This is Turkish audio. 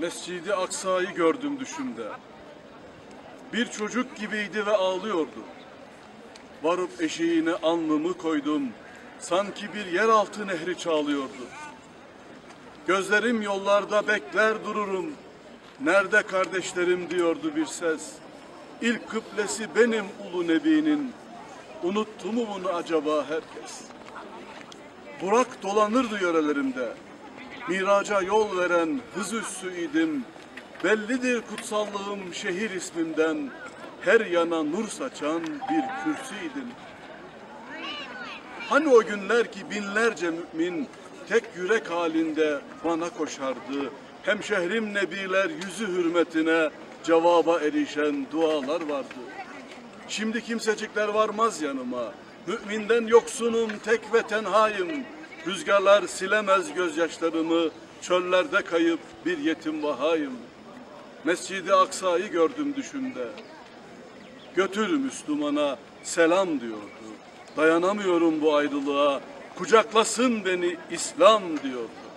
Mescidi Aksa'yı gördüm düşümde. Bir çocuk gibiydi ve ağlıyordu. Varıp eşiğine alnımı koydum. Sanki bir yeraltı nehri çağlıyordu. Gözlerim yollarda bekler dururum. Nerede kardeşlerim diyordu bir ses. İlk kıblesi benim ulu nebinin. Unuttu mu bunu acaba herkes? Burak dolanırdı yörelerimde. Miraca yol veren hız üssü idim. Bellidir kutsallığım şehir ismimden. Her yana nur saçan bir kürsüydim. Hani o günler ki binlerce mümin tek yürek halinde bana koşardı. Hem şehrim nebiler yüzü hürmetine cevaba erişen dualar vardı. Şimdi kimsecikler varmaz yanıma. Müminden yoksunum, tek ve tenhayım. Rüzgarlar silemez gözyaşlarımı. Çöllerde kayıp bir yetim vahayım. Mescidi Aksa'yı gördüm düşümde. Götür Müslümana selam diyordu. Dayanamıyorum bu ayrılığa. Kucaklasın beni İslam diyordu.